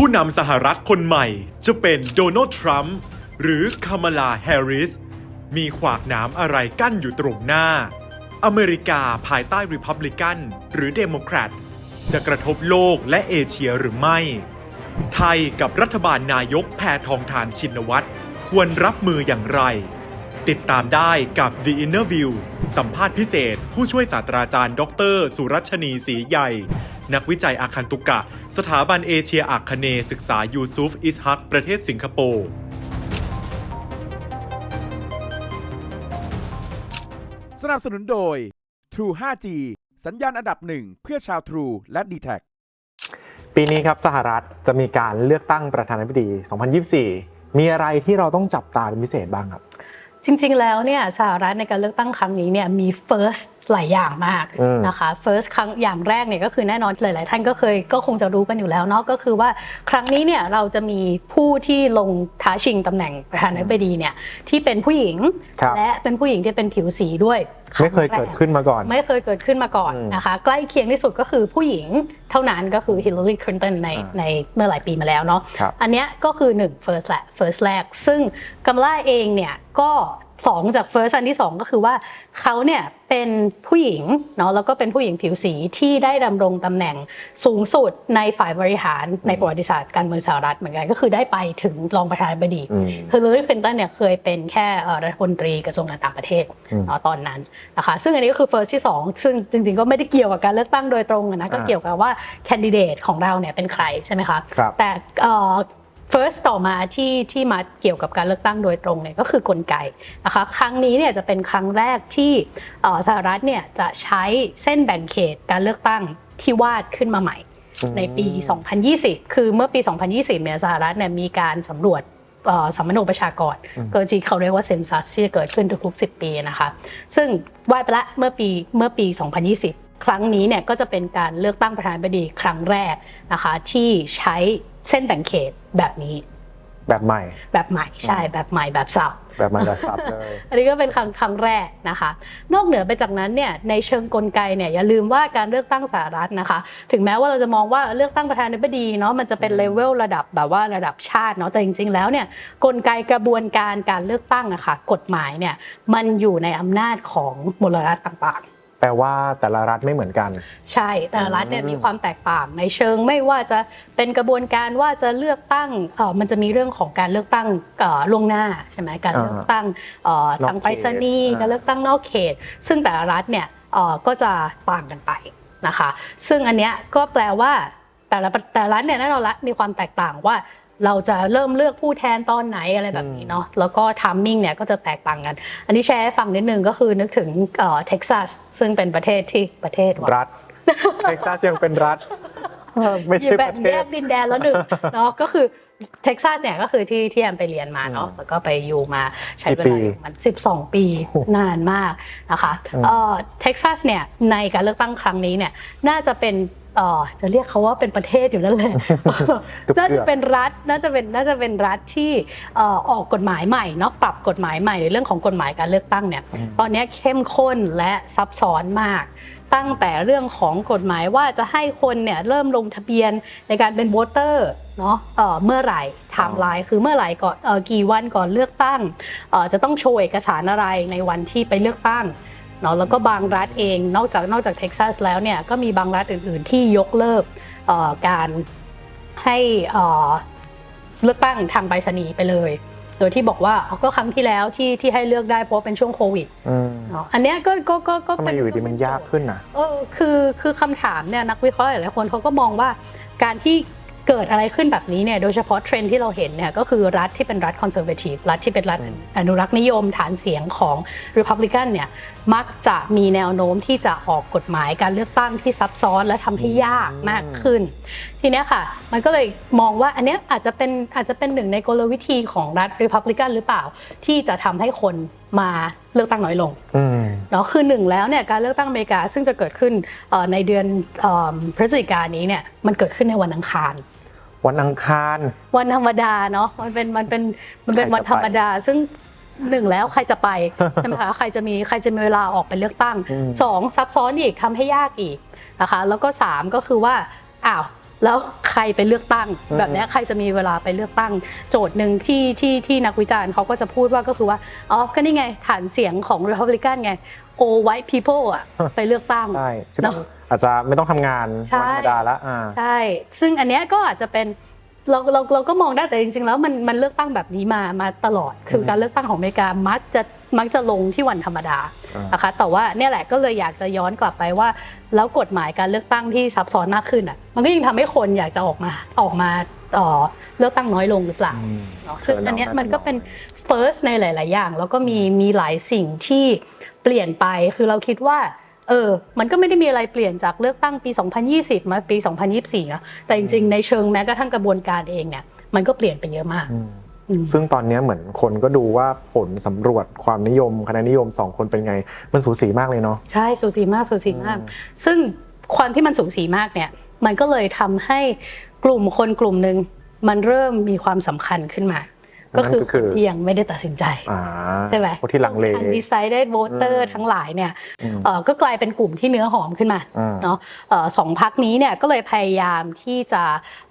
ผู้นำสหรัฐคนใหม่จะเป็นโดนัลด์ทรัมป์หรือคามาลาแฮร์ริส มีขวากหนามอะไรกั้นอยู่ตรงหน้า อเมริกาภายใต้ริพับลิกันหรือเดโมแครตจะกระทบโลกและเอเชียหรือไม่ ไทยกับรัฐบาลนายกแพทองทานชินวัตรควรรับมืออย่างไร ติดตามได้กับ The Inner View สัมภาษณ์พิเศษ ผู้ช่วยศาสตราจารย์ ดร สุรัชนีศรีใหญ่ นักวิจัยอาคันตุกะ สถาบันเอเชียอาคเนย์ศึกษายูซุฟอิสฮักประเทศสิงคโปร์สนับสนุนโดย True 5G สัญญาณอันดับหนึ่งเพื่อชาว True และ d t แทปีนี้ครับสหรัฐจะมีการเลือกตั้งประธานาธิบดี 2024 มีอะไรที่เราต้องจับตาเป็นพิเศษบ้างครับ จริงๆแล้วเนี่ยสหรัฐในการเลือกตั้งครั้งนี้เนี่ยมี first หลายอย่างมากอืมนะคะ first ครั้งอย่างแรกเนี่ยก็คือแน่นอนหลาย ๆ ท่านก็เคยก็คงจะรู้กันอยู่แล้วเนาะก็คือว่าครั้งนี้เนี่ยเราจะมีผู้ที่ลงท้าชิงตำแหน่งประธานาธิบดีเนี่ยที่เป็นผู้หญิงครับและเป็นผู้หญิงที่เป็นผิวสีด้วยไม่เคยเกิดขึ้นมาก่อน ไม่เคยเกิดขึ้นมาก่อนอืมนะคะ ใกล้เคียงที่สุดก็คือผู้หญิงเท่านั้นก็คือฮิลลารีคลินตันในอ่าในเมื่อหลายปีมาแล้วเนาะครับอันเนี้ยก็คือ1 first แหละ first แรก ซึ่งกัมลาเองเนี่ยก็ สองจาก first อันที่2ก็คือว่าเขาเนี่ยเป็นผู้หญิงเนาะแล้วก็เป็นผู้หญิงผิวสีที่ได้ดำรงตำแหน่งสูงสุดในฝ่ายบริหารในประวัติศาสตร์การเมืองสหรัฐเหมือนกันก็คือได้ไปถึงรองประธานาธิบดีอืมฮิลลารีคลินตันเนี่ยเคยเป็นแค่เอ่อรัฐมนตรีกระทรวงการต่างประเทศอืมเนาะตอนนั้นนะคะซึ่งอันนี้ก็คือ first ที่2ซึ่งจริงๆก็ไม่ได้เกี่ยวกับการเลือกตั้งโดยตรงอะนะก็อ่าเกี่ยวกับว่าแคนดิเดตของเราเนี่ยเป็นใครใช่ไหมคะครับแต่เอ่อ first ต่อมาที่ที่มาเกี่ยวกับการเลือกตั้งโดยตรงเนี่ยก็คือกลไกนะคะครั้งนี้เนี่ยจะเป็นครั้งแรกที่เอ่อสหรัฐเนี่ยจะใช้เส้นแบ่งเขตการเลือกตั้งที่วาดขึ้นมาใหม่อืมในปี 2020 คือเมื่อปี 2020 เนี่ยสหรัฐเนี่ยมีการสำรวจเอ่อสัมมโนประชากรก็ที่เขาเรียกว่าเซนซัสที่จะเกิดขึ้นทุกๆ 10 ปีนะคะซึ่งวาดไปละเมื่อปีเมื่อปี 2020 ครั้งนี้เนี่ยก็จะเป็นการเลือกตั้งประธานาธิบดีครั้งแรกนะคะที่ใช้ เส้นแบ่งเขตแบบนี้ แบบใหม่ แบบใหม่ใช่แบบใหม่แบบสับแบบใหม่แบบซับเลย อันนี้ก็เป็นครั้งครั้งแรกนะคะ นอกเหนือไปจากนั้นเนี่ยในเชิงกลไกเนี่ยอย่าลืมว่าการเลือกตั้งสหรัฐนะคะ ถึงแม้ว่าเราจะมองว่าเลือกตั้งประธานาธิบดีเนาะมันจะเป็นเลเวลระดับแบบว่าระดับชาติเนาะแต่จริง ๆ แล้วเนี่ยกลไกกระบวนการการเลือกตั้งอะค่ะกฎหมายเนี่ยมันอยู่ในอำนาจของมลรัฐต่างๆ แปลว่าแต่ละรัฐไม่เหมือนกัน ใช่แต่ละรัฐเนี่ยอืมมีความแตกต่างในเชิงไม่ว่าจะเป็นกระบวนการว่าจะเลือกตั้งเอ่อมันจะมีเรื่องของการเลือกตั้งเอ่อล่วงหน้าใช่ไหมการเลือกตั้งเอ่อนอกทางไปรษณีย์เขตการเลือกตั้งนอกเขต ซึ่งแต่ละรัฐเนี่ยเอ่อก็จะต่างกันไปนะคะ ซึ่งอันเนี้ยก็แปลว่าแต่ละแต่ละรัฐเนี่ยแน่นอนละมีความแตกต่างว่า เราจะเริ่มเลือกผู้แทนตอนไหนอะไรแบบนี้เนาะแล้วก็ทัมมิ่งเนี่ยก็จะแตกต่างกัน อันนี้แชร์ให้ฟังนิดนึงก็คือนึกถึงเอ่อเท็กซัสซึ่งเป็นประเทศที่ประเทศวะรัฐเท็กซัสยังเป็นรัฐไม่อใช่ยู่ปแบบระเทแยศกดินแดนแล้วหนึ่งเนาะก็คือเท็กซัสเนี่ยก็คือที่ที่แอมไปเรียนมาเนาะอืมแล้วก็ไปอยู่มาใช้เวกี่ลาปีอยู่มัน12 ปีโอ้นานมากนะคะอืมเอ่อเท็กซัสเนี่ยในการเลือกตั้งครั้งนี้เนี่ยน่าจะเป็น เอ่อจะเรียกเขาว่าเป็นประเทศอยู่นั่นแหละเกือบๆน่าจะเป็นรัฐน่าจะเป็นน่าจะเป็นรัฐที่เอ่อออกกฎหมายใหม่เนาะปรับกฎหมายใหม่ในเรื่องของกฎหมายการเลือกตั้งเนี่ยอืมตอนนี้เข้มข้นและซับซ้อนมาก ตั้งแต่เรื่องของกฎหมายว่าจะให้คนเนี่ยเริ่มลงทะเบียนในการเป็นโวเตอร์เนาะเอ่อเมื่อไหร่ไทม์ไลน์คือเมื่อไหร่ก่อนเอ่อกี่วันก่อนเลือกตั้งเอ่อจะต้องโชว์เอกสารอะไรในวันที่ไปเลือกตั้ง เนาะแล้วก็บางรัฐเองนอกจากนอกจากเท็กซัสแล้วเนี่ยก็มีบางรัฐอื่น ๆ ที่ยกเลิกเอ่อการให้เอ่อเลือกตั้งทางไปรษณีย์ไปเลย โดยที่บอกว่าเอาก็ครั้งที่แล้วที่ที่ให้เลือกได้เพราะว่าเป็นช่วงโควิดอืมเนาะอันเนี้ยก็ก็ก็ก็ทำไมเป็นอยู่ดีมันยากขึ้นนะเออคือคือคำถามเนี่ยนักวิเคราะห์หลายๆคนเขาก็มองว่าการที่ เกิดอะไรขึ้นแบบนี้เนี่ยโดยเฉพาะเทรนด์ที่เราเห็นเนี่ยก็คือรัฐที่เป็นรัฐคอนเซอร์เวทีฟรัฐที่เป็นรัฐอืมอนุรักษ์นิยมฐานเสียงของ Republican เนี่ยมักจะมีแนวโน้มที่จะออกกฎหมายการเลือกตั้งที่ซับซ้อนและทำให้ยากมากขึ้น ทีเนี้ยค่ะ มันก็เลยมองว่าอันเนี้ยอาจจะเป็นอาจจะเป็นหนึ่งในกลวิธีของรัฐ Republican หรือเปล่า ที่จะทำให้คนมาเลือกตั้งน้อยลงอืมเนาะคือหนึ่งแล้วเนี่ยการเลือกตั้งอเมริกาซึ่งจะเกิดขึ้นเอ่อในเดือนเอ่อพฤศจิกายนนี้เนี่ยมันเกิดขึ้นในวันอังคาร วันอังคาร วันธรรมดาเนาะมันเป็นมันเป็นมันเป็นใครจะวันธรรมดา ซึ่งหนึ่งแล้วใครจะไปใช่ไหมคะใครจะมีใครจะมีเวลาออกไปเลือกตั้งอืมสองซับซ้อนอีกทำให้ยากอีกนะคะแล้วก็สามก็คือว่าอ้าวแล้วใครไปเลือกตั้งอืมแบบเนี้ยใครจะมีเวลาไปเลือกตั้ง โจทย์หนึ่งที่ที่ที่นักวิจารณ์เขาก็จะพูดว่าก็คือว่าอ๋อก็นี่ไงฐานเสียงของ Republican ไง all white people อะไปเลือกตั้งใช่คือต้องเนอะอาจจะไม่ต้องทำงานใช่วันธรรมดาละอ่าใช่ ซึ่งอันเนี้ยก็อาจจะเป็นเราเราเราก็มองได้แต่จริงๆแล้วมันมันเลือกตั้งแบบนี้มามาตลอด คือการเลือกตั้งของอเมริกามักจะมักจะลงที่วันธรรมดาอ่านนะคะแต่ว่าเนี่ยแหละก็เลยอยากจะย้อนกลับไปว่า แล้วกฎหมายการเลือกตั้งที่ซับซ้อนมากขึ้นอะมันก็ยิ่งทำให้คนอยากจะออกมาออกมาเอ่อเลือกตั้งน้อยลงหรือเปล่าอืมเนาะซึ่งอันเนี้ยมันก็เป็น first ในหลาย ๆ อย่าง แล้วก็มีมีหลายสิ่งที่ เปลี่ยนไปคือเราคิดว่าเออ มันก็ไม่ได้มีอะไรเปลี่ยนจากเลือกตั้งปี 2020 มาปี 2024นะแต่จริงๆ ในเชิงแม้กระทั่งกระบวนการเองเนี่ย มันก็เปลี่ยนไปเยอะมากอืมอืมซึ่งตอนนี้เหมือนคนก็ดูว่าผลสำรวจความนิยมคะแนนนิยมสองคนเป็นไง มันสูสีมากเลยเนาะ ใช่ สูสีมาก สูสีมากอืมซึ่งความที่มันสูสีมากเนี่ย มันก็เลยทำให้กลุ่มคนกลุ่มหนึ่งมันเริ่มมีความสำคัญขึ้นมา ก็คือคนที่ยังไม่ได้ตัดสินใจอ่าใช่ไหมคนที่ลังเล undecided voter อืมทั้งหลายเนี่ยอืมเอ่อก็กลายเป็นกลุ่มที่เนื้อหอมขึ้นมาอืมเนาะเอ่อสองพักนี้เนี่ยก็เลยพยายามที่จะ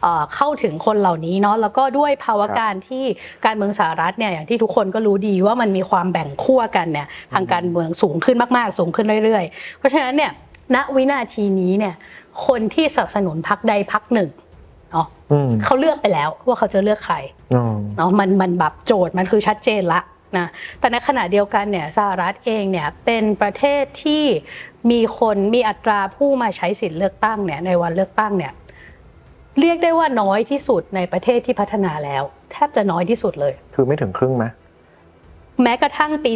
เอ่อเข้าถึงคนเหล่านี้เนาะแล้วก็ด้วยภาวะการที่การเมืองสหรัฐเนี่ยอย่างที่ทุกคนก็รู้ดีว่ามันมีความแบ่งขั้วกันเนี่ยทางการเมืองสูงขึ้นมาก ๆ สูงขึ้นเรื่อย ๆ เพราะฉะนั้นเนี่ยณวินาทีนี้เนี่ยคนที่สนับสนุนพักใดพักหนึ่ง เนาะอืมเขาเลือกไปแล้วว่าเขาจะเลือกใครอืมเนาะมันมันแบบโจทย์มันคือชัดเจนละนะแต่ในขณะเดียวกันเนี่ยสหรัฐเองเนี่ยเป็นประเทศที่มีคนมีอัตราผู้มาใช้สิทธิ์เลือกตั้งเนี่ยในวันเลือกตั้งเนี่ยเรียกได้ว่าน้อยที่สุดในประเทศที่พัฒนาแล้ว แทบจะน้อยที่สุดเลย คือไม่ถึงครึ่งไหมแม้กระทั่งปี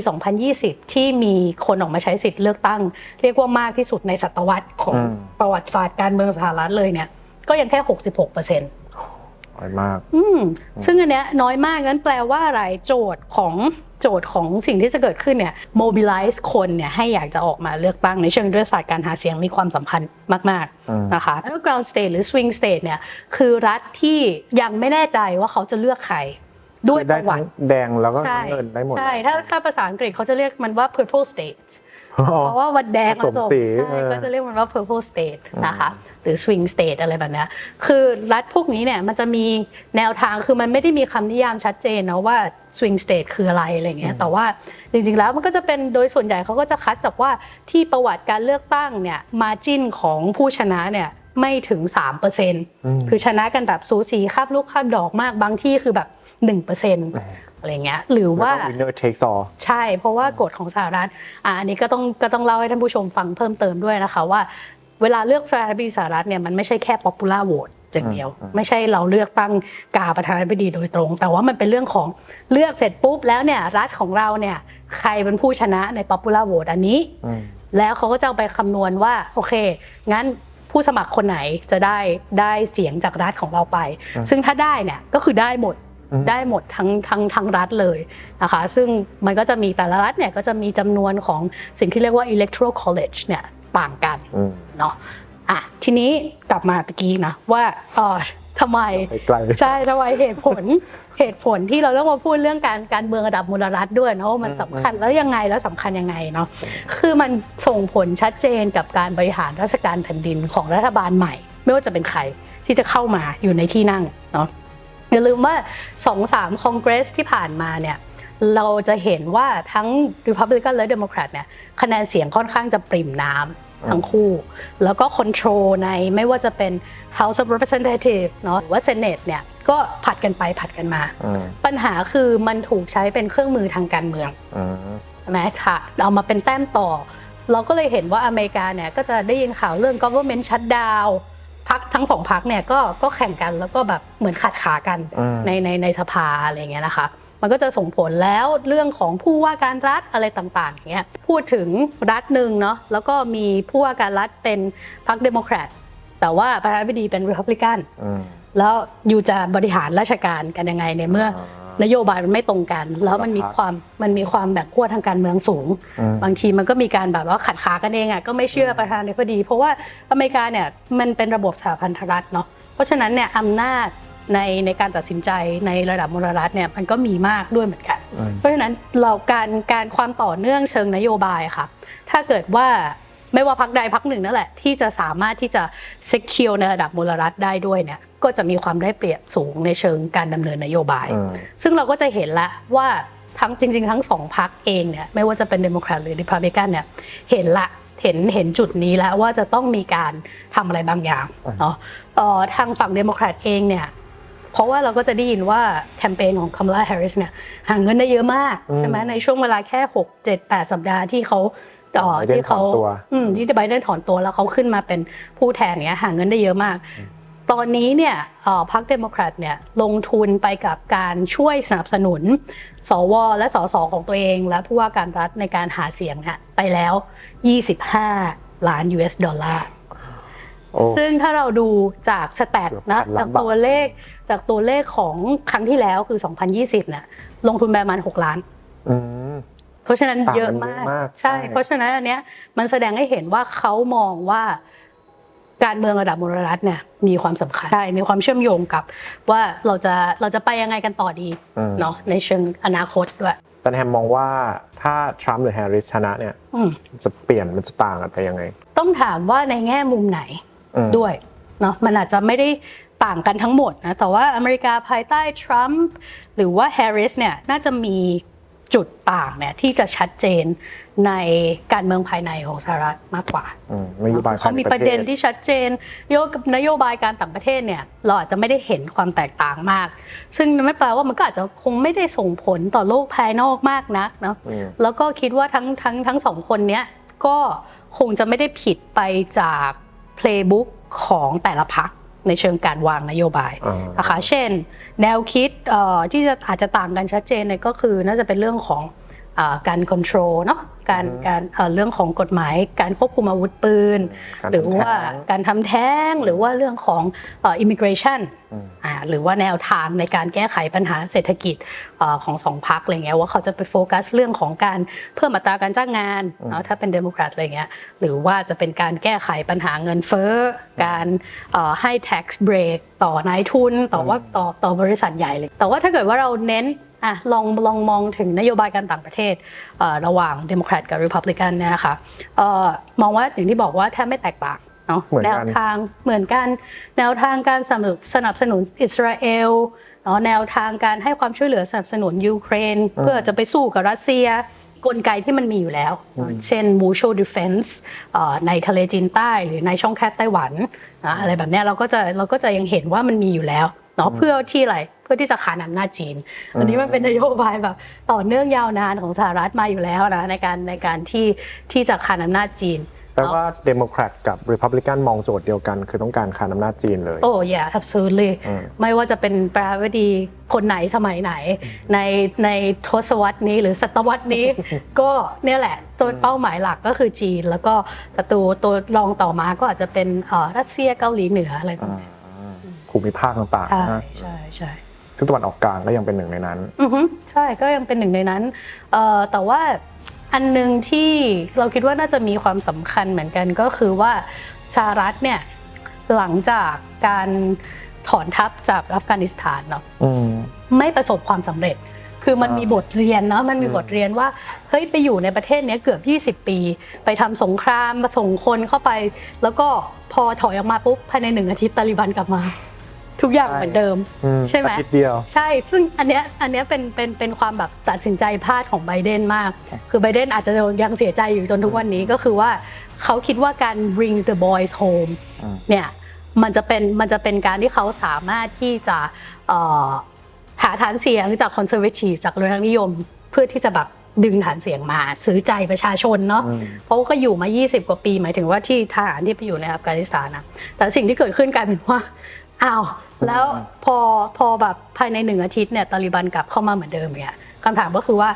2020 ที่มีคนออกมาใช้สิทธิ์เลือกตั้ง เรียกว่ามากที่สุดในศตวรรษของอืมประวัติศาสตร์การเมืองสหรัฐเลยเนี่ย ก็ยังแค่66เปอร์เซ็นต์น้อยมาก อืมซึ่งอันเนี้ยน้อยมากงั้นแปลว่าอะไรโจทย์ของโจทย์ของสิ่งที่จะเกิดขึ้นเนี่ย mobilize คนเนี่ยให้อยากจะออกมาเลือกตั้งในเชิงยุทธศาสตร์การหาเสียงมีความสัมพันธ์มากอืมๆนะคะแล้ว ground state หรือ swing state เนี่ยคือรัฐที่ยังไม่แน่ใจว่าเขาจะเลือกใครด้วยคือปได้ระวัทั้ติงแดงแล้วก็ใช่เงินได้หมดใช่ถ้าถ้าภาษาอังกฤษเขาจะเรียกมันว่า purple state อ๋อ เพราะว่าวันแดงผสมสีใช่เออก็จะเรียกมันว่า purple state นะคะ หรือ swing state อะไรแบบเนี้ยคือรัฐพวกนี้เนี่ยมันจะมีแนวทางคือมันไม่ได้มีคำนิยามชัดเจนนะว่า swing state คืออะไรอะไรเงี้ยแต่ว่าจริงๆแล้วมันก็จะเป็นโดยส่วนใหญ่เขาก็จะคัดจากว่าที่ประวัติการเลือกตั้งเนี่ยมาจิ้นของผู้ชนะเนี่ยไม่ถึง3%มคือชนะกันแบบสูสีคาบลูกคาบดอกมากบางที่คือแบบ 1%อะไรเงี้ยหรือว่าแล้วก็ winner takes all ใช่ เพราะว่ากฎของสหรัฐอะอันนี้ก็ต้องก็ต้องเล่าให้ท่านผู้ชมฟังเพิ่มเติมด้วยนะคะว่า เวลาเลือกประธานาธิบดีสหรัฐเนี่ยมันไม่ใช่แค่ popular vote อย่างเดียวอืมไม่ใช่เราเลือกตั้งกาประธานาธิบดีโดยตรง แต่ว่ามันเป็นเรื่องของเลือกเสร็จปุ๊บแล้วเนี่ยรัฐของเราเนี่ยใครเป็นผู้ชนะใน popular vote อันนี้อืมแล้วเขาก็จะเอาไปคำนวณว่าโอเค งั้นผู้สมัครคนไหนจะได้ได้เสียงจากรัฐของเราไปอืมซึ่งถ้าได้เนี่ยก็คือได้หมดอืม ได้หมดทั้งทั้งทั้งรัฐเลยนะคะซึ่งมันก็จะมีแต่ละรัฐเนี่ยก็จะมีจำนวนของสิ่งที่เรียกว่า electoral college เนี่ยต่างกันอืมเนาะอะทีนี้กลับมาตะกี้นะว่าเออทำไมไปไกลใช่ทำไมเหตุผลเหตุผลที่เราต้องมาพูดเรื่องการการเมืองระดับมูลรัฐด้วยเนาะว่ามันอืมสำคัญแล้วยังไงแล้วสำคัญยังไงเนาะคือมันส่งผลชัดเจนกับการบริหารราชการแผ่นดินของรัฐบาลใหม่ ไม่ว่าจะเป็นใครที่จะเข้ามาอยู่ในที่นั่งเนาะ อย่าลืมว่าสองสามคอนเกรสที่ผ่านมาเนี่ยเราจะเห็นว่าทั้ง Republican และ Democrat เนี่ยคะแนนเสียงค่อนข้างจะปริ่มน้ำทั้งคู่ แล้วก็คอนโทรลในไม่ว่าจะเป็น House of Representatives เนาะหรือว่า Senate เนี่ยก็ผัดกันไปผัดกันมาอืมปัญหาคือมันถูกใช้เป็นเครื่องมือทางการเมืองอืมใช่ไหมค่ะเอามาเป็นแต้มต่อ เราก็เลยเห็นว่าอเมริกาเนี่ยก็จะได้ยินข่าวเรื่อง government shutdown พักทั้งสองพักเนี่ยก็ก็แข่งกันแล้วก็แบบเหมือนขัดขากันอืมในในในสภาอะไรเงี้ยนะคะ มันก็จะส่งผลแล้วเรื่องของผู้ว่าการรัฐอะไรต่างๆอย่างเงี้ยพูดถึงรัฐหนึ่งเนาะแล้วก็มีผู้ว่าการรัฐเป็นพรรคเดโมแครตแต่ว่าประธานาธิบดีเป็นริพับลิกันอืมแล้วอยู่จะบริหารราชการกันยังไงในเมื่อ นโยบายมันไม่ตรงกัน แล้วมันมีความมันมีความแบ่งขั้วทางการเมืองสูงอืมบางทีมันก็มีการแบบว่าขัดขากันเองอะก็ไม่เชื่อประธานาธิบดี เพราะว่าอเมริกาเนี่ยมันเป็นระบบสหพันธรัฐเนาะเพราะฉะนั้นเนี่ยอำนาจในในการตัดสินใจในระดับมลรัฐเนี่ยมันก็มีมากด้วยเหมือนกันอืมเพราะฉะนั้นเราการการความต่อเนื่องเชิงนโยบายค่ะ ถ้าเกิดว่า ไม่ว่าพักใดพักหนึ่งนั่นแหละ ที่จะสามารถที่จะ secure ในระดับมลรัฐได้ด้วยเนี่ยก็จะมีความได้เปรียบสูงในเชิงการดำเนินนโยบายอืมซึ่งเราก็จะเห็นแล้วว่าทั้งจริง ๆ ทั้งสองพักเองเนี่ยไม่ว่าจะเป็นเดโมแครตหรือริพับลิกันเนี่ยเห็นละเห็นเห็นจุดนี้แล้วว่าจะต้องมีการทำอะไรบางอย่างอ่าเนาะเอ่อทางฝั่งเดโมแครตเองเนี่ยเพราะว่าเราก็จะได้ยินว่าแคมเปญของคัมลาแฮร์ริสเนี่ยหาเงินได้เยอะมากใช่ไหมในช่วงเวลาแค่ 6 7 8 สัปดาห์ที่เขา เอ่อไบเดนที่เขาถอนตัวอืมที่ไบเดนถอนตัวแล้วเขาขึ้นมาเป็นผู้แทนเนี้ยหาเงินได้เยอะมาก ตอนนี้เนี่ยเอ่อพรรคเดโมแครตเนี่ยลงทุนไปกับการช่วยสนับสนุน สว และสสของตัวเอง และผู้ว่าการรัฐในการหาเสียงเนี่ยไปแล้ว 25 ล้าน US ดอลลาร์โอ้ซึ่งถ้าเราดูจากสแตทเกือบนะพันล้านจากบาทตัวเลขจากตัวเลขของครั้งที่แล้วคือ 2020เนี่ยลงทุนประมาณ 6 ล้านอืมเพ ราะฉะนั้นต่างกันเยอะมากเยอะมากใช่ใช่ เพราะฉะนั้นอันเนี้ยมันแสดงให้เห็นว่าเขามองว่าการเมืองระดับมลรัฐเนี่ยมีความสำคัญใช่มีความเชื่อมโยงกับ ว่าเราจะเราจะไปยังไงกันต่อดีอืมเนาะในเชิงอนาคตด้วยอาจารย์แฮมมองว่าถ้าทรัมป์หรือแฮร์ริสชนะเนี่ยอืมจะเปลี่ยนมันจะต่างกันไปยังไง ต้องถามว่าในแง่มุมไหนอืมด้วยเนาะมันอาจจะไม่ได้ต่างกันทั้งหมดนะแต่ว่าอเมริกาภายใต้ทรัมป์หรือว่าแฮร์ริสเนี่ยน่าจะมี จุดต่างเนี่ยที่จะชัดเจนในการเมืองภายในของสหรัฐมากกว่าอืมนโยบายเขามีประเด็นที่ชัดเจนโยกกับนโยบายการต่างประเทศเนี่ยเราอาจจะไม่ได้เห็นความแตกต่างมาก ซึ่งนั่นไม่แปลว่ามันก็อาจจะคงไม่ได้ส่งผลต่อโลกภายนอกมากนักเนาะอืมแล้วก็คิดว่าทั้งทั้งทั้งสองคนเนี้ยก็คงจะไม่ได้ผิดไปจากเพลย์บุ๊กของแต่ละพัก ในเชิงการวางนโยบายอ่านะคะเช่น แนวคิดเอ่อที่จะอาจจะต่างกันชัดเจนเนี่ยก็คือน่าจะเป็นเรื่องของเออ การค o n t r o l เนาะการอืมการเอ่อเรื่องของกฎหมายการควบคุมอาวุธปืนการหรือว่าทำแท้งการทำแท้งหรือว่าเรื่องของเอ่อ immigration อืมอ่าหรือว่าแนวทางในการแก้ไขปัญหาเศรษฐกิจเอ่อของสองพรรคอะไรเงี้ยว่าเขาจะไปโฟกัสเรื่องของการเพิ่มอัตราการจ้างงานเนาะถ้าเป็นเดโมแครตอะไรเงี้ยหรือว่าจะเป็นการแก้ไขปัญหาเงินเฟ้อ การเอ่อให้ tax break ต่อนายทุนต่อว่าต่อต่อบริษัทใหญ่เลยแต่ว่าถ้าเกิดว่าเราเน้น อะลองลองมองถึงนโยบายการต่างประเทศเอ่อระหว่างเดโมแครตกับริพับลิกันเนี่ยนะคะเอ่อมองว่าอย่างที่บอกว่าแทบไม่แตกต่างเนาะเหมือนแนกัวนทางเหมือนกัน แนวทางการสนับสนุนสนับสนุนอิสราเอลเนาะแนวทางการให้ความช่วยเหลือสนับสนุนยูเครน เพื่อจะไปสู้กับรัสเซียกลไกที่มันมีอยู่แล้ว เช่น mutual defense เอ่อในทะเลจีนใต้หรือในช่องแคบไต้หวันนะอะไรแบบเนี้ยเราก็จะเราก็จะยังเห็นว่ามันมีอยู่แล้วเนาะเพื่อที่อะไรเพื่อที่จะขานอำนาจจีน อันนี้มันเป็นนโยบายแบบต่อเนื่องยาวนานของสหรัฐมาอยู่แล้วนะในการในการที่ที่จะขานอำนาจจีนแปลว่าเดโมแครตกับริพับลิกันมองโจทย์เดียวกัน คือต้องการคานอำนาจจีนเลย โอ้ yeah absolutely อืมไม่ว่าจะเป็นประธานาธิบดีคนไหนสมัยไหน ในในทศวรรษนี้หรือศตวรรษนี้ ก็เนี่ยแหละ ตัวเป้าหมายหลักก็คือจีน แล้วก็ประตูตัวรองต่อมาก็อาจจะเป็นเอ่อรัสเซียเกาหลีเหนืออะไรแบบอ่านี้ภูมิภาคต่างใช่ๆนะใช่ใช่ ซึ่งตะวันออกกลางก็ยังเป็นหนึ่งในนั้น อือฮึใช่ก็ยังเป็นหนึ่งในนั้นเอ่อแต่ว่าอันหนึ่งที่เราคิดว่าน่าจะมีความสำคัญเหมือนกันก็คือว่าสหรัฐเนี่ยหลังจากการถอนทัพจากอัฟกานิสถานเนาะอืมไม่ประสบความสำเร็จ คือมันอ่ามีมีบทเรียนเนาะมันมีอืมบทเรียนว่าเฮ้ยไปอยู่ในประเทศเนี้ยเกือบ 20 ปี ไปทำสงครามมาส่งคนเข้าไป แล้วก็พอถอยออกมาปุ๊บภายในหนึ่งอาทิตย์ตาลิบันกลับมา ทุกอย่างเหมือนเดิมอืใช่ไหมอาทิตย์เดียว ใช่ ซึ่งอันเนี้ยอันเนี้ยเป็นเป็นเป็นความแบบตัดสินใจพลาดของไบเดนมาก คือไบเดนอาจจะยังเสียใจอยู่จนทุกวันนี้ก็คือว่าเขาคิดว่าการ bring the boys home อืมเนี่ยมันจะเป็นมันจะเป็นการที่เขาสามารถที่จะเอ่อหาฐานเสียงจากคอนเซอร์เวทีฟจากเรื่องนิยมเพื่อที่จะแบบดึงฐานเสียงมาซื้อใจประชาชนเนาะอืมเพราะว่าก็อยู่มา 20 กว่าปี หมายถึงว่าที่ทหารที่ไปอยู่ในอัฟกานิสถานนะแต่สิ่งที่เกิดขึ้นกลายเป็นว่าอ้าว แล้วพอพอแบบภายในหนึ่งอาทิตย์เนี่ยตาลิบันกลับเข้ามาเหมือนเดิมเนี่ยคำถามก็คือว่า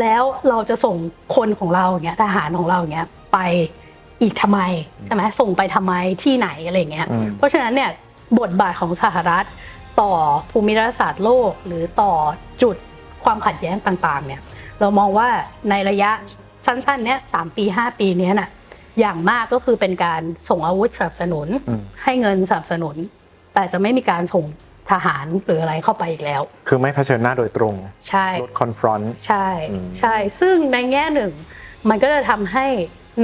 แล้วเราจะส่งคนของเราอย่างเงี้ยทหารของเราอย่างเงี้ยไปอีกทำไมใช่ไหมส่งไปทำไมที่ไหนอะไรอย่างเงี้ยอืมเพราะฉะนั้นเนี่ยบทบาทของสหรัฐต่อภูมิรัฐศาสตร์โลก หรือต่อจุดความขัดแย้งต่างๆเนี่ยเรามองว่าในระยะสั้นๆเนี้ยสามปี5ปีเนี้ยน่ะอย่างมากก็คือเป็นการส่งอาวุธสนับสนุนอืมให้เงินสนับสนุน แต่จะไม่มีการส่งทหารหรืออะไรเข้าไปอีกแล้ว คือไม่เผชิญหน้าโดยตรงใช่ลดคอนฟรอนต์ใช่อืมใช่ซึ่งในแง่หนึ่ง มันก็จะทำให้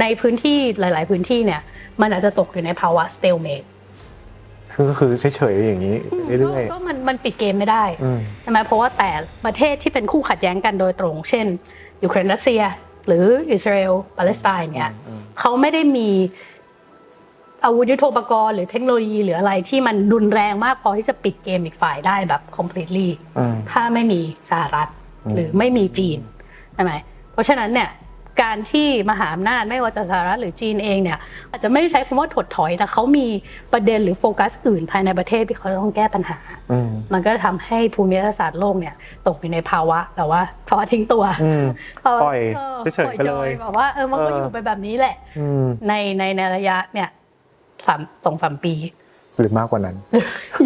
ในพื้นที่หลาย ๆ พื้นที่เนี่ย มันอาจจะตกอยู่ในภาวะ stalemate ก็คือเฉยๆอย่างนี้ไปเรื่อยก็ก็มันมันปิดเกมไม่ได้ๆอืมใช่ไหมเพราะว่าแต่ประเทศที่เป็นคู่ขัดแย้งกันโดยตรง เช่นยูเครนรัสเซีย หรืออิสราเอลปาเลสไตน์เนี่ยอืมเขาไม่ได้มี อาวุธยุทโธปกรณ์หรือเทคโนโลยีหรืออะไรที่มันรุนแรงมากพอที่จะปิดเกมอีกฝ่ายได้แบบ completely อืม ถ้าไม่มีสหรัฐอืม หรือไม่มีจีนใช่ไหมเพราะฉะนั้นเนี่ยการที่มหาอำนาจไม่ว่าจะสหรัฐหรือจีนเองเนี่ยอาจจะไม่ได้ใช้คำว่าถดถอยแต่เขามีประเด็นหรือโฟกัสอื่นภายในประเทศที่เขาต้องแก้ปัญหา อืมมันก็ทำให้ภูมิรัฐศาสตร์โลกเนี่ยตกอยู่ในภาวะแบบว่าเพราะทิ้งตัวอืมภาวะปล่อยอเฉยๆปล่อไปเลยจอแบบว่าเออมันก็เออออยู่ไปแบบนี้แหละ อืม ในในในระยะเนี่ย สามสองสามปี หรือมากกว่านั้น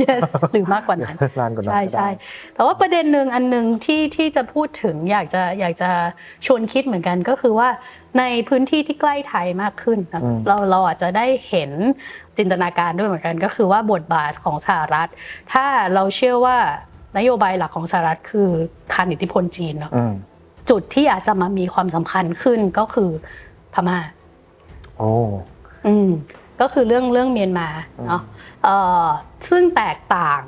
yes หรือมากกว่านั้นนานกว่านั้นใช่ก็ได้ใช่แต่ว่าประเด็นหนึ่งอันหนึ่งที่ที่จะพูดถึงอยากจะอยากจะชวนคิดเหมือนกันก็คือว่าในพื้นที่ที่ใกล้ไทยมากขึ้นนะอืมเราเราอาจจะได้เห็นจินตนาการด้วยเหมือนกัน ก็คือว่าบทบาทของสหรัฐ ถ้าเราเชื่อว่านโยบายหลักของสหรัฐคือคานอิทธิพลจีนเนาะอืมจุดที่อาจจะมามีความสำคัญขึ้นก็คือพม่าโอ้อืม ก็คือเรื่องเรื่องเมียนมาเนาะเอ่อซึ่งแตกต่าง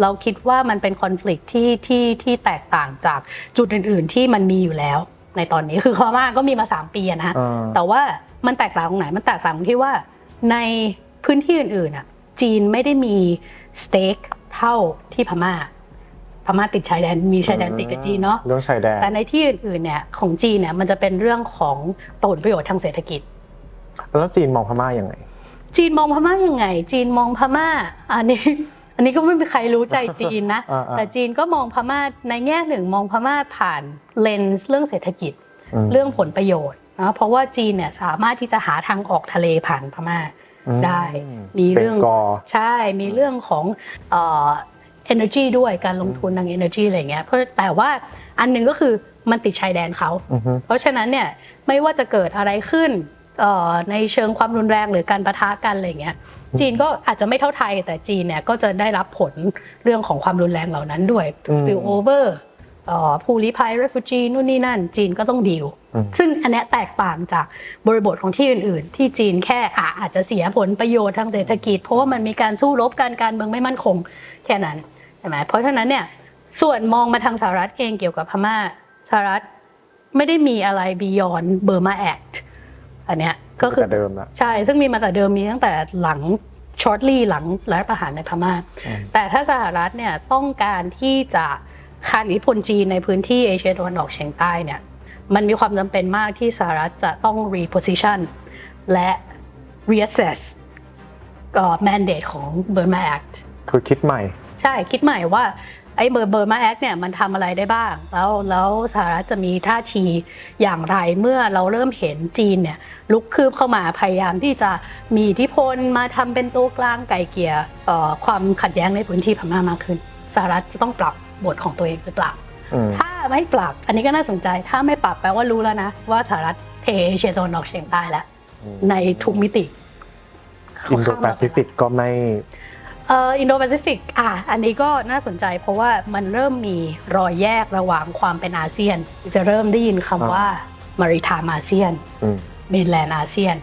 เราคิดว่ามันเป็นคอน FLICT ที่ที่ที่แตกต่างจากจุดอื่น ๆ ที่มันมีอยู่แล้ว ในตอนนี้คือพม่าก็มีมา 3 ปีอะนะอ่าแต่ว่ามันแตกต่างตรงไหนมันแตกต่างตรงที่ว่าในพื้นที่อื่นๆอะจีนไม่ได้มีสเต็กเท่าที่พม่าพม่าติดชายแดนมีชายแดนติดกับจีนเนาะเรื่องชายแดนแต่ในที่อื่นๆเนี่ยของจีนเนี่ยมันจะเป็นเรื่องของผลประโยชน์ทางเศรษฐกิจ แล้วจีนมองพม่ายังไง จีนมองพม่ายังไง จีนมองพม่า อันนี้ อันนี้ก็ไม่มีใครรู้ใจจีนนะอ่าๆแต่จีนก็มองพม่าในแง่หนึ่งมองพม่าผ่านเลนส์เรื่องเศรษฐกิจมเรื่องผลประโยชน์นะเพราะว่าจีนเนี่ยสามารถที่จะหาทางออกทะเลผ่านพม่าอืมได้มีเรื่องบงกอใช่มีเรื่องของเอ่อ energy ด้วยการลงทุนทาง energy อะไรเงี้ยเพราะแต่ว่าอันหนึ่งก็คือมันติดชายแดนเขาอือฮึเพราะฉะนั้นเนี่ยไม่ว่าจะเกิดอะไรขึ้นเอ่อ ในเชิงความรุนแรงหรือการประทะกันอะไรเงี้ยจีนก็อาจจะไม่เท่าไทย แต่จีนเนี่ยก็จะได้รับผลเรื่องของความรุนแรงเหล่านั้นด้วยอืม spill over เอ่อผู้ลี้ภัย refugee นู่นนี่นั่น จีนก็ต้องดีลอืมซึ่งอันเนี้ยแตกต่างจากบริบทของที่อื่น ๆ ที่จีนแค่อะอาจจะเสียผลประโยชน์ทางเศรษฐกิจ เพราะว่ามันมีการสู้รบการการเมืองไม่มั่นคงแค่นั้นใช่ไหมเพราะฉะนั้นเนี่ยส่วนมองมาทางสหรัฐเองเกี่ยวกับพม่าสหรัฐไม่ได้มีอะไร beyond Burma Act อั นเนี้ยก็คือแต่เดิมละใช่ ซึ่งมีมาแต่เดิมมีตั้งแต่หลังช็อตลี่หลังรัฐประหารในพม่าอืมแต่ถ้าสหรัฐเนี่ยต้องการที่จะคานอิทธิพลจีนในพื้นที่เอเชียตะวันออกเฉียงใต้เนี่ยมันมีความจำเป็นมากที่สหรัฐจะต้อง reposition และ reassess ก็ mandate ของ Burma Act คือคิดใหม่ ใช่คิดใหม่ว่า ไอ้เบอร์เบอร์มาแอคเนี่ยมันทำอะไรได้บ้าง แล้วแล้วสหรัฐจะมีท่าทีอย่างไรเมื่อเราเริ่มเห็นจีนเนี่ยลุกคืบเข้ามาพยายามที่จะมีอิทธิพลมาทำเป็นตัวกลางไก่เกลี่ยเอ่อความขัดแย้งในพื้นที่พม่ามากขึ้นสหรัฐจะต้องปรับบทของตัวเองหรือเปล่าถ้าไม่ปรับอันนี้ก็น่าสนใจ ถ้าไม่ปรับแปลว่ารู้แล้วนะว่าสหรัฐเทเอเชียตะวันออกเฉียงใต้แล้วในทุกมิติอินโดแปซิฟิกก็ไม่ เอ่ออินโดแปซิฟิกอะอันนี้ก็น่าสนใจเพราะว่ามันเริ่มมีรอยแยกระหว่างความเป็นอาเซียน จะเริ่มได้ยินคำว่ามาริทามอาเซียนอืมเมนแลนด์อาเซียน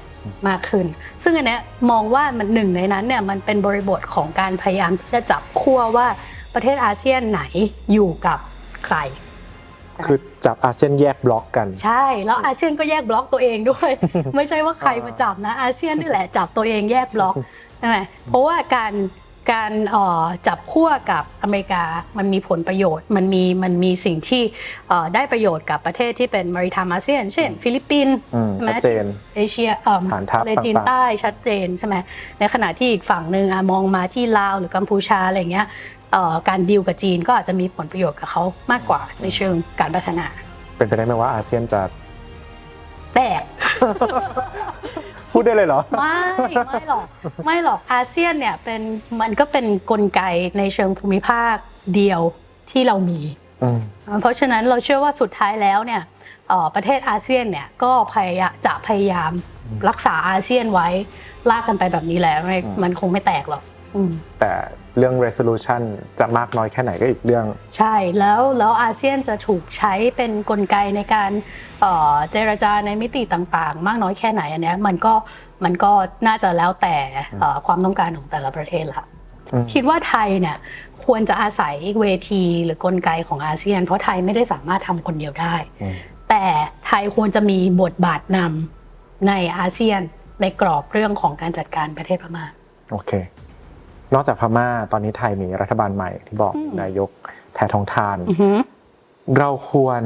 มากขึ้น ซึ่งอันเนี้ยมองว่ามันหนึ่งในนั้นเนี่ยมันเป็นบริบทของการพยายามที่จะจับขั้วว่าประเทศอาเซียนไหนอยู่กับใคร คือจับอาเซียนแยกบล็อกกัน ใช่ แล้วอาเซียนก็แยกบล็อกตัวเองด้วย ไม่ใช่ว่าใครมาจับนะอาเซียนนี่แหละจับตัวเองแยกบล็อกใช่ไหมเพราะว่าการ การเอ่อจับขั้วกับอเมริกามันมีผลประโยชน์ มันมีมันมีสิ่งที่เอ่อได้ประโยชน์กับประเทศที่เป็นมาริทามอาเซียน เช่น ฟิลิปปินส์อืมใช่ไหมชัดเจนเอเชียเอ่อฐานทัพทะเลจีนต่างๆใต้ชัดเจนใช่ไหมในขณะที่อีกฝั่งหนึ่งอะมองมาที่ลาวหรือกัมพูชาอะไรเงี้ยเอ่อการดีลกับจีนก็อาจจะมีผลประโยชน์กับเขามากกว่าในเชิงการพัฒนา เป็นไปได้ไหมว่าอาเซียนจะแตก พูดได้เลยเหรอ ไม่ไม่หรอกไม่หรอกอาเซียนเนี่ยเป็นมันก็เป็นกลไกในเชิงภูมิภาคเดียวที่เรามี อืม เพราะฉะนั้นเราเชื่อว่าสุดท้ายแล้วเนี่ยเอ่อประเทศอาเซียนเนี่ยก็พยายามจะพยายามรักษาอาเซียนไว้ลากกันไปแบบนี้แหละไม่อืม มันคงไม่แตกหรอกอืม แต่เรื่อง resolution จะมากน้อยแค่ไหนก็อีกเรื่อง ใช่แล้วแล้วอาเซียนจะถูกใช้เป็นกลไกในการ เอ่อเจรจาในมิติต่างๆ มากน้อยแค่ไหนอันเนี้ยมันก็มันก็น่าจะแล้วแต่เอ่อความต้องการของแต่ละประเทศละอืมคิดว่าไทยเนี่ยควรจะอาศัยเวทีหรือกลไกของอาเซียน เพราะไทยไม่ได้สามารถทำคนเดียวได้อืมแต่ไทยควรจะมีบทบาทนำในอาเซียนในกรอบเรื่องของการจัดการประเทศพม่าโอเค นอกจากพม่าตอนนี้ไทยมีรัฐบาลใหม่ที่บอกอืมนายกแพทองทานอือหือเราควร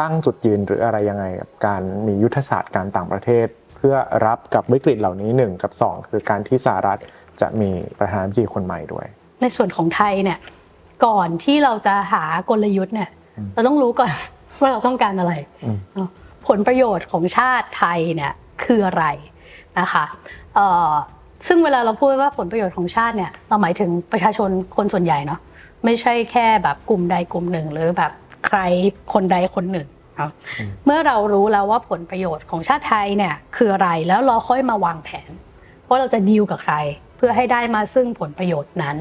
ตั้งจุดยืนหรืออะไรยังไงกับการมียุทธศาสตร์การต่างประเทศ เพื่อรับกับวิกฤตเหล่านี้หนึ่งกับสองคือการที่สหรัฐจะมีประธานาธิบดีคนใหม่ด้วย ในส่วนของไทยเนี่ยก่อนที่เราจะหากลยุทธ์เนี่ยอืมเราต้องรู้ก่อนว่าเราต้องการอะไรอืมเนาะผลประโยชน์ของชาติไทยเนี่ยคืออะไรนะคะเอ่อซึ่งเวลาเราพูดว่าผลประโยชน์ของชาติเนี่ยเราหมายถึงประชาชนคนส่วนใหญ่เนาะไม่ใช่แค่แบบกลุ่มใดกลุ่มหนึ่งหรือแบบ ใครคนใดคนหนึ่งเนาะอืมเมื่อเรารู้แล้วว่าผลประโยชน์ของชาติไทยเนี่ยคืออะไรแล้วเราค่อยมาวางแผนว่าเราจะดีลกับใคร เพื่อให้ได้มาซึ่งผลประโยชน์นั้น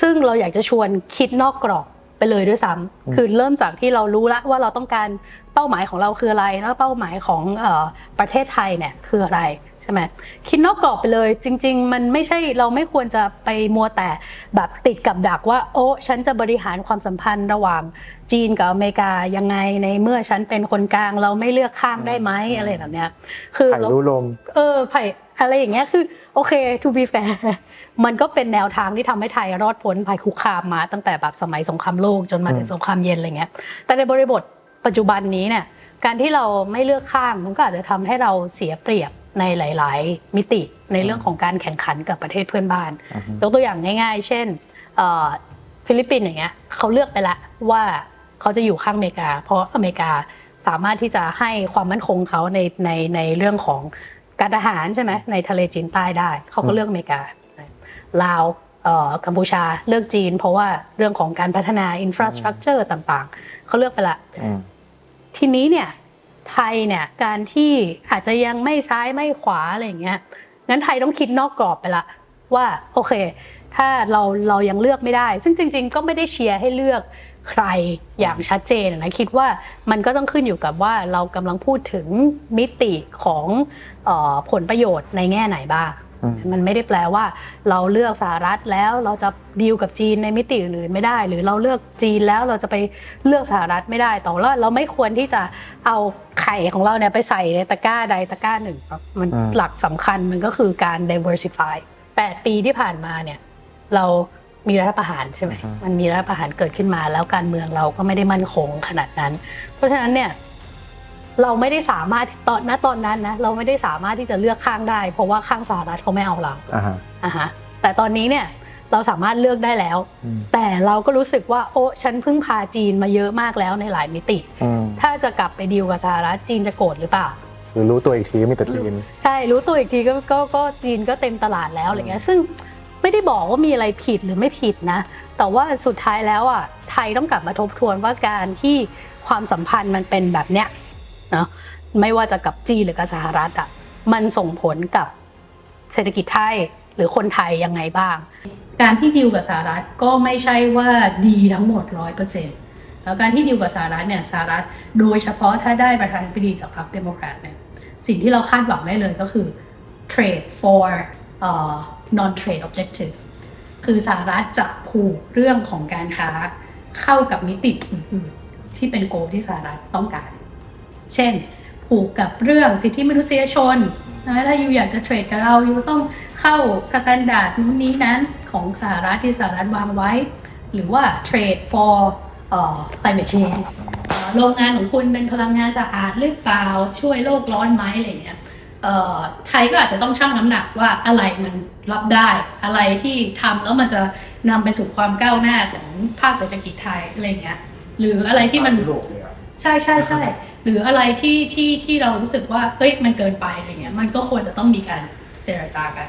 ซึ่งเราอยากจะชวนคิดนอกกรอบไปเลยด้วยซ้ำคือเริ่มจากที่เรารู้แล้วว่าเราต้องการเป้าหมายของเราคืออะไร แล้วเป้าหมายของเออประเทศไทยเนี่ยคืออะไร ใช่ไหมคิดนอกกรอบไปเลย จริง ๆ มันไม่ใช่เราไม่ควรจะไปมัวแต่แบบติดกับดักว่า โอ้ฉันจะบริหารความสัมพันธ์ระหว่างจีนกับอเมริกายังไงในเมื่อฉันเป็นคนกลางเราไม่เลือกข้างได้ไหมอะไรแบบเนี้ยคือไผ่เรารู้ลมเออไผ่อะไรอย่างเงี้ยคือโอเค to be fair มันก็เป็นแนวทางที่ทำให้ไทยรอดพ้นภัยคุกคามมา ตั้งแต่แบบสมัยสงครามโลกจนมาถึงอืมสงครามเย็นอะไรเงี้ย แต่ในบริบทปัจจุบันนี้เนี่ยการที่เราไม่เลือกข้างมันก็อาจจะทำให้เราเสียเปรียบ ในหลาย ๆ มิติในเรื่องของการแข่งขันกับประเทศเพื่อนบ้านอือฮึยกตัวอย่างง่าย ๆ เช่นเอ่อฟิลิปปินส์อย่างเงี้ยเขาเลือกไปละว่าเขาจะอยู่ข้างอเมริกา เพราะอเมริกาสามารถที่จะให้ความมั่นคงเขาในในในเรื่องของการทหารใช่ไหมในทะเลจีนใต้ได้ เขาก็เลือกอเมริกาลาวเอ่อกัมพูชาเลือกจีน เพราะว่าเรื่องของการพัฒนาอินฟราสตรักเจอร์ต่าง ๆ เขาเลือกไปละอืมทีนี้เนี่ย ไทยเนี่ยการที่อาจจะยังไม่ซ้ายไม่ขวาอะไรอย่างเงี้ยงั้นไทยต้องคิดนอกกรอบไปละว่าโอเค ถ้าเราเรายังเลือกไม่ได้ ซึ่งจริง ๆ ก็ไม่ได้เชียร์ให้เลือกใครอย่างชัดเจนนะคิดว่ามันก็ต้องขึ้นอยู่กับว่าเรากำลังพูดถึงมิติของออผลประโยชน์ในแง่ไหนบ้าง มันไม่ได้แปลว่า เราเลือกสหรัฐแล้วเราจะดีลกับจีนในมิติอื่นๆไม่ได้ หรือเราเลือกจีนแล้วเราจะไปเลือกสหรัฐไม่ได้แต่ว่าเราไม่ควรที่จะเอาไข่ของเราเนี่ยไปใส่ในตะกร้าใดตะกร้าหนึ่งครับมันหลักสำคัญมันก็คือการ diversify แปดปีที่ผ่านมาเนี่ยเรามีรัฐประหารใช่ไหมมันมีรัฐประหารเกิดขึ้นมา แล้วการเมืองเราก็ไม่ได้มั่นคงขนาดนั้น เพราะฉะนั้นเนี่ย เราไม่ได้สามารถตอนณตอนนั้นนะเราไม่ได้สามารถที่จะเลือกข้างได้ เพราะว่าข้างสหรัฐเขาไม่เอาเราอ่าฮะอะฮะแต่ตอนนี้เนี่ยเราสามารถเลือกได้แล้ว อืมแต่เราก็รู้สึกว่าโอ้ฉันเพิ่งพาจีนมาเยอะมากแล้วในหลายมิติ อืมถ้าจะกลับไปดีลกับสหรัฐจีนจะโกรธหรือเปล่าหรือรู้ตัวอีกทีมีแต่จีน ใช่รู้ตัวอีกทีก็ก็ก็จีนก็เต็มตลาดแล้วอะไรเงี้ยซึ่งไม่ได้บอกว่ามีอะไรผิดหรือไม่ผิดนะ แต่ว่าสุดท้ายแล้วอะไทยต้องกลับมาทบทวนว่าการที่ความสัมพันธ์มันเป็นแบบเนี้ยเนะไม่ว่าจะกับจีนหรือกับสหรัฐอะมันส่งผลกับเศรษฐกิจไทยหรือคนไทยยังไงบ้าง การที่ดีลกับสหรัฐก็ไม่ใช่ว่าดีทั้งหมดร้อยเปอร์เซ็นต์แล้วการที่ดีลกับสหรัฐเนี่ยสหรัฐโดยเฉพาะถ้าได้ประธานาธิบดีจากพรรคเดโมแครตเนี่ยสิ่งที่เราคาดหวังได้เลยก็คือ trade for uh, non trade objective คือสหรัฐจะผูกเรื่องของการค้าเข้ากับมิติอื่นๆที่เป็นโกที่สหรัฐต้องการ เช่น ผูกกับเรื่องสิทธิมนุษยชนนะถ้าอยู่อยากจะเทรดกับเราอยู่ต้องเข้าสแตนดาร์ดนู้นนี้นั้นของสหรัฐที่สหรัฐวางไว้ หรือว่าเทรด for เอ่อ climate change เอ่อโรงงานของคุณเป็นพลังงานสะอาดหรือเปล่าช่วยโลกร้อนไหมอะไรอย่างเงี้ยเอ่อไทยก็อาจจะต้องชั่งน้ำหนักว่าอะไรมันรับได้อะไรที่ทำแล้วมันจะนำไปสู่ความก้าวหน้าของภาคเศรษฐกิจไทยอะไรอย่างเงี้ยหรืออะไรที่มันใช่ใช่ใช่ หรืออะไรที่ที่ที่เรารู้สึกว่าเฮ้ยมันเกินไปอะไรเงี้ยมันก็ควรจะต้องมีการเจรจากัน